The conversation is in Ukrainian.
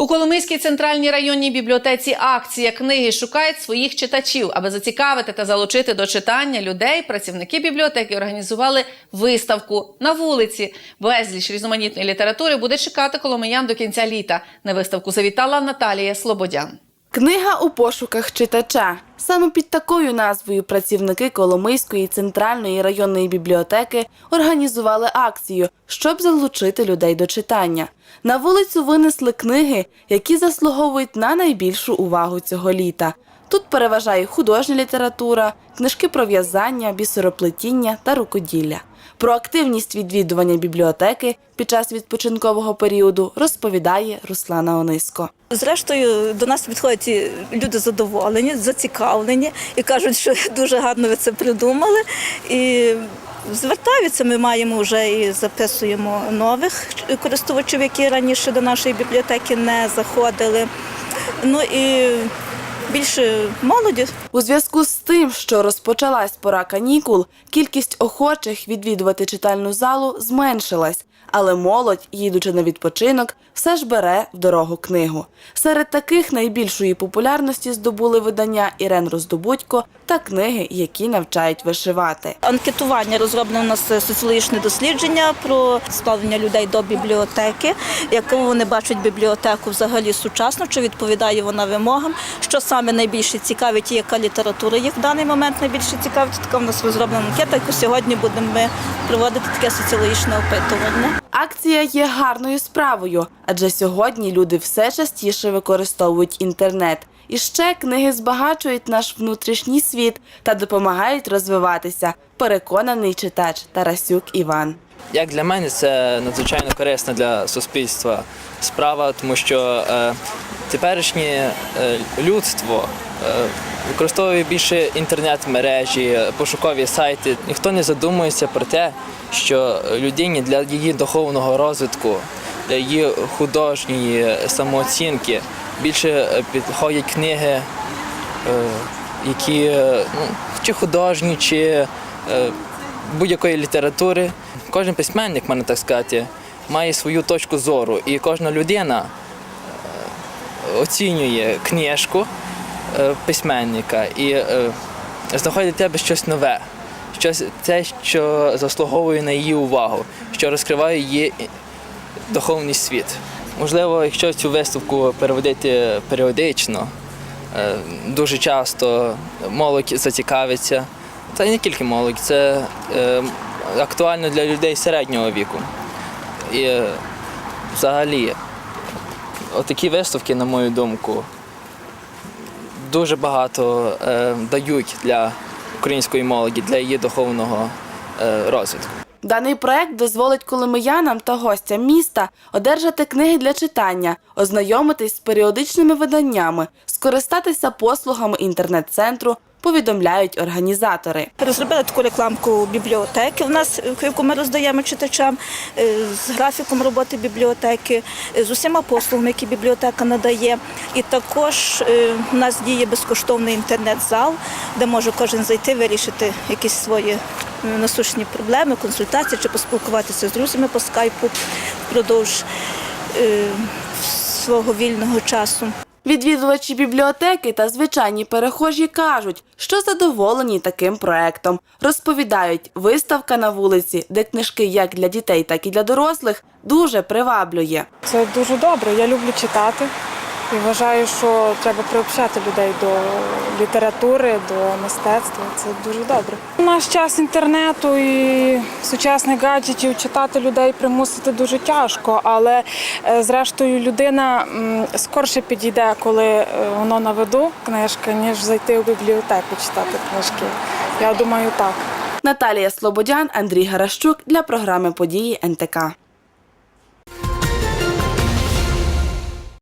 У Коломийській центральній районній бібліотеці акція книги шукають своїх читачів, аби зацікавити та залучити до читання людей. Працівники бібліотеки організували виставку на вулиці. Безліч різноманітної літератури буде чекати коломиян до кінця літа. На виставку завітала Наталія Слободян. Книга у пошуках читача. Саме під такою назвою працівники Коломийської центральної районної бібліотеки організували акцію, щоб залучити людей до читання. На вулицю винесли книги, які заслуговують на найбільшу увагу цього літа. Тут переважає художня література, книжки про в'язання, бісероплетіння та рукоділля. Про активність відвідування бібліотеки під час відпочинкового періоду розповідає Руслана Ониско. Зрештою, до нас підходять люди задоволені, зацікавлені і кажуть, що дуже гарно ви це придумали. І звертаються, ми маємо вже і записуємо нових користувачів, які раніше до нашої бібліотеки не заходили. Ну і більше молоді. У зв'язку з тим, що розпочалась пора канікул, кількість охочих відвідувати читальну залу зменшилась, але молодь, їдучи на відпочинок, все ж бере в дорогу книгу. Серед таких найбільшої популярності здобули видання Ірен Роздобудько та книги, які навчають вишивати. Анкетування розроблено у нас соціологічне дослідження про ставлення людей до бібліотеки, яку вони бачать бібліотеку взагалі сучасно, чи відповідає вона вимогам, що саме найбільше цікавить і яка література їх в даний момент найбільше цікавить. Така в нас розроблена анкета, яку сьогодні будемо ми проводити таке соціологічне опитування. Акція є гарною справою, адже сьогодні люди все частіше використовують інтернет. І ще книги збагачують наш внутрішній світ та допомагають розвиватися. Переконаний читач Тарасюк Іван. Як для мене це надзвичайно корисна для суспільства справа, тому що е, теперішнє е, людство е, використовує більше інтернет-мережі, пошукові сайти. Ніхто не задумується про те, що людині для її духовного розвитку, для її художньої самооцінки більше підходять книги, е, які ну, чи художні, чи е, будь-якої літератури. Кожен письменник, можна так сказати, має свою точку зору, і кожна людина е, оцінює книжку письменника і е, знаходить в тебе щось нове, щось те, що заслуговує на її увагу, що розкриває її духовний світ. Можливо, якщо цю виставку переводити періодично, е, дуже часто молодь зацікавиться. Та не тільки молодь, це е, актуально для людей середнього віку. І е, взагалі, отакі виставки, на мою думку, дуже багато е, дають для української молоді, для її духовного е, розвитку. Даний проект дозволить коломиянам та гостям міста одержати книги для читання, ознайомитись з періодичними виданнями, скористатися послугами інтернет-центру, повідомляють організатори. Розробили таку рекламку бібліотеки. В нас яку ми роздаємо читачам е, з графіком роботи бібліотеки, е, з усіма послугами, які бібліотека надає. І також е, в нас діє безкоштовний інтернет-зал, де може кожен зайти, вирішити якісь свої насущні проблеми, консультації чи поспілкуватися з друзями по скайпу впродовж свого вільного часу. Відвідувачі бібліотеки та звичайні перехожі кажуть, що задоволені таким проектом. Розповідають, виставка на вулиці, де книжки як для дітей, так і для дорослих, дуже приваблює. Це дуже добре. Я люблю читати і вважаю, що треба приобщати людей до літератури, до мистецтва. Це дуже добре. У наш час інтернету і сучасних гаджетів читати людей примусити дуже тяжко, але е, зрештою людина скорше підійде, коли е, воно на виду книжка, ніж зайти в бібліотеку читати книжки. Я думаю, так. Наталія Слободян, Андрій Гаращук для програми Події НТК.